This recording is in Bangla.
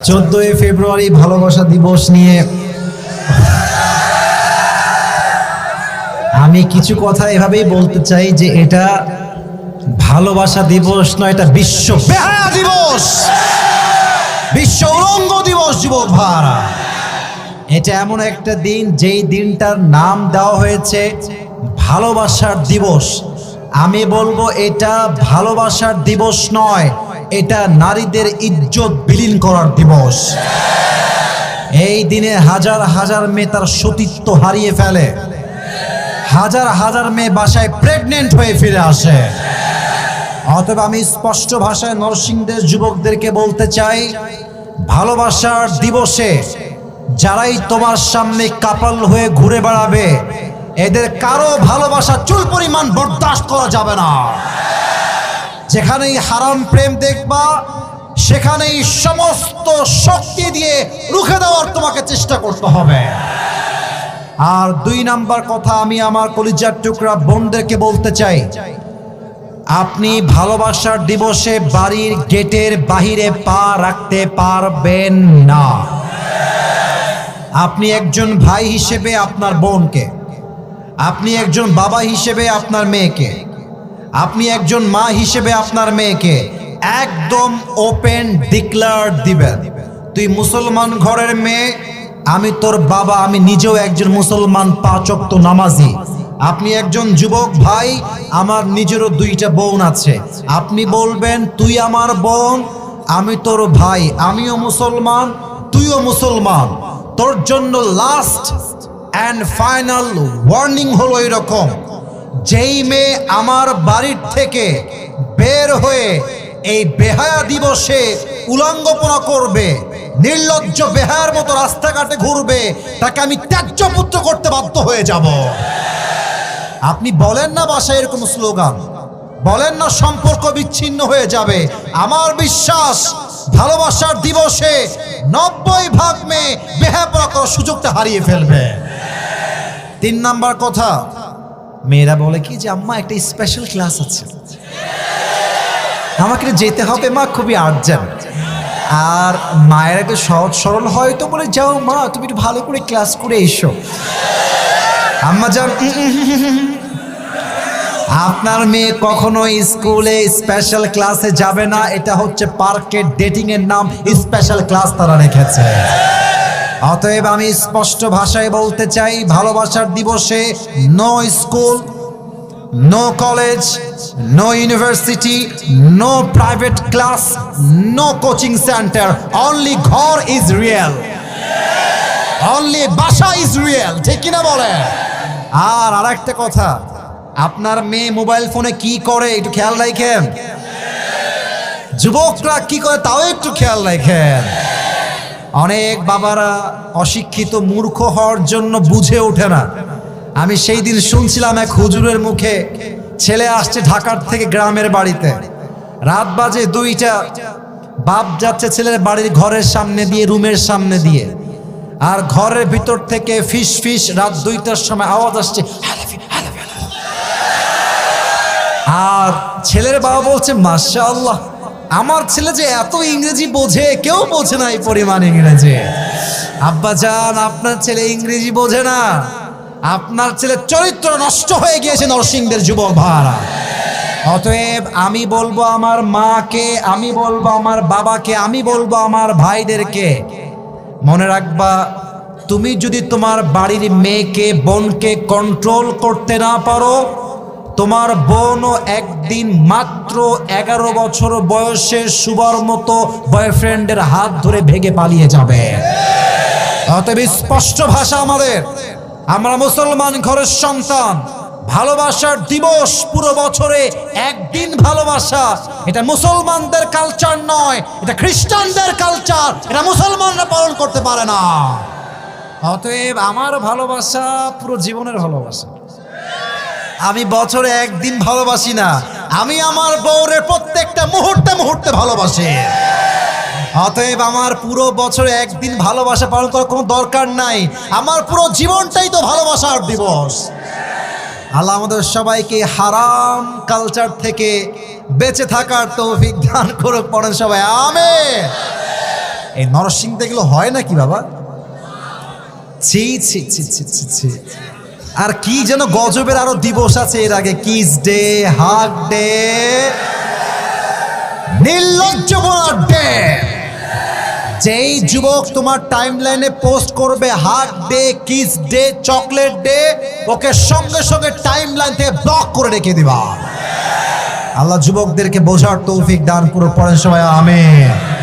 চোদ্দই ফেব্রুয়ারি ভালোবাসা দিবস নিয়ে আমি কিছু কথা এভাবেই বলতে চাই যে এটা ভালোবাসা দিবস নয়, এটা বিশ্ব বেহায়া দিবস। বিশ্ব উলঙ্গ দিবস যুবক ভাড়া এটা এমন একটা দিন, যেই দিনটার নাম দেওয়া হয়েছে ভালোবাসার দিবস। আমি বলব এটা ভালোবাসার দিবস নয় এটা নারীদের ইজ্জত বিলীন করার দিবস। এই দিনে হাজার হাজার মেয়ে তার সতীত্ব হারিয়ে ফেলে। হাজার হাজার মেয়ে বাসায় প্রেগনেন্ট হয়ে ফিরে আসে। অতএব আমি স্পষ্ট ভাষায় নরসিংদের যুবকদেরকে বলতে চাই, ভালোবাসার দিবসে যারাই তোমার সামনে কাপাল হয়ে ঘুরে বেড়াবে, এদের কারও ভালোবাসা চুল পরিমাণ বরদাস্ত করা যাবে না। যেখানেই হারাম প্রেম দেখবা, সেখানেই সমস্ত শক্তি দিয়ে রুখে দেওয়ার তোমাকে চেষ্টা করতে হবে। আর দুই নাম্বার কথা আমি আমার কলিজার টুকরা বোনদেরকে বলতে চাই। আপনি ভালোবাসার দিবসে বাড়ির গেটের বাহিরে পা রাখতে পারবেন না। আপনি একজন ভাই হিসেবে আপনার বোনকে, আপনি একজন বাবা হিসেবে আপনার মেয়েকে আপনি একজন মা হিসেবে আপনার মেয়েকে একদম ওপেন ডিক্লার দিবেন। তুই মুসলমান ঘরের মেয়ে, আমি তোর বাবা, আমি নিজেও একজন মুসলমান পাচক নামাজি। আপনি একজন যুবক ভাই, আমার নিজেরও দুইটা বোন আছে। আপনি বলবেন, তুই আমার বোন, আমি তোর ভাই, আমিও মুসলমান, তুইও মুসলমান। তোর জন্য লাস্ট অ্যান্ড ফাইনাল ওয়ার্নিং হলো এরকম। যেই মেয়ে আমার বাড়ির থেকে বের হয়ে এই বেহায়া দিবসে উলঙ্গপনা করবে, নির্লজ্জ বেহায়ার মতো রাস্তাঘাটে ঘুরবে, তাকে আমি ত্যায্য পুত্র করতে বাধ্য হয়ে যাব। আপনি বলেন না বাসায় এরকম স্লোগান। বলেন না সম্পর্ক বিচ্ছিন্ন হয়ে যাবে। আমার বিশ্বাস, ভালোবাসার দিবসে নব্বই ভাগ মেয়ে বেহাপড়া করার সুযোগটা হারিয়ে ফেলবে। তিন নাম্বার কথা মেয়েরা বলে কি যে, আম্মা, একটা স্পেশাল ক্লাস আছে। আমাকে যেতে হবে, মা, খুবই আর্জেন্ট আর মায়ের আগে সহজ সরল হয়তো বলে, যাও, মা, তুমি একটু ভালো করে ক্লাস করে এসো। আম্মা যান। আপনার মেয়ে কখনো স্কুলে স্পেশাল ক্লাসে যাবে না। এটা হচ্ছে পার্কের ডেটিং এর নাম। স্পেশাল ক্লাস তারা রেখেছে। অতএব আমি স্পষ্ট ভাষায় বলতে চাই, ভালোবাসার দিবসে no school no college no university no private class no coaching centre only ঘর ইজ রিয়েল অনলি বাসা ইজ রিয়েল ঠিক কিনা বলে? আর আর একটা কথা, আপনার মেয়ে মোবাইল ফোনে কি করে একটু খেয়াল রাখেন? যুবকরা কি করে তাও একটু খেয়াল রাখেন? অনেক বাবারা অশিক্ষিত মূর্খ হওয়ার জন্য বুঝে ওঠে না। আমি সেই দিন শুনছিলাম এক হুজুরের মুখে, ছেলে আসছে ঢাকার থেকে গ্রামের বাড়িতে। রাত বাজে দুইটা, বাপ যাচ্ছে ছেলের বাড়ির ঘরের সামনে দিয়ে, রুমের সামনে দিয়ে। আর ঘরের ভিতর থেকে ফিস ফিস রাত দুইটার সময় আওয়াজ আসছে। আর ছেলের বাবা বলছে মাসা আল্লাহ আমার ছেলে যে এত ইংরেজি বোঝে, কেউ বোঝে না এই পরিমাণ ইংরেজি। আব্বা যান আপনার ছেলে ইংরেজি বোঝে না। আপনার ছেলে চরিত্র নষ্ট হয়ে গিয়েছে নরসিংদের যুবক ভাড়া। অতএব আমি বলব আমার মাকে, আমি বলব আমার বাবাকে, আমি বলব আমার ভাইদেরকে, মনে রাখবা, তুমি যদি তোমার বাড়ির মেয়েকে, বোনকে কন্ট্রোল করতে না পারো তোমার বোনও একদিন মাত্র এগারো বছর বয়সে সুবার মতো বয়ফ্রেন্ডের হাত ধরে ভেগে পালিয়ে যাবে। অতএব স্পষ্ট ভাষা আমাদের। আমরা মুসলমান ঘরের সন্তান। ভালোবাসার দিবস পুরো বছরে একদিন ভালোবাসা। এটা মুসলমানদের কালচার নয়, এটা খ্রিস্টানদের কালচার এটা মুসলমানরা পালন করতে পারে না। অতএব আমার ভালোবাসা পুরো জীবনের ভালোবাসা। আমি বছরে একদিন ভালোবাসি না। আমি আমার বউরের প্রত্যেকটা মুহূর্তে মুহূর্তে ভালোবাসি। অতএব আমার পুরো বছরে একদিন ভালোবাসা পালন করার কোনো দরকার নাই। আমার পুরো জীবনটাই তো ভালোবাসার দিবস। আল্লাহ আমাদের সবাইকে হারাম কালচার থেকে বেঁচে থাকার তৌফিক দান করুক, পড়েন সবাই। আমে এই নরসিংদে এগুলো হয় নাকি বাবা? ছি ছি ছি ছি ছি ছি। আর কি যেন গজবের আরও দিবস আছে এর আগে? কিস ডে হাগ ডে নির্লজ্জ ডে যেই যুবক তোমার টাইম লাইনে পোস্ট করবে hug day kiss day chocolate day okay সঙ্গে সঙ্গে টাইম লাইন থেকে ব্লক করে রেখে দিবা। আল্লাহ যুবকদেরকে বোঝার তৌফিক দান করে পড়েন সবাই, আমেন।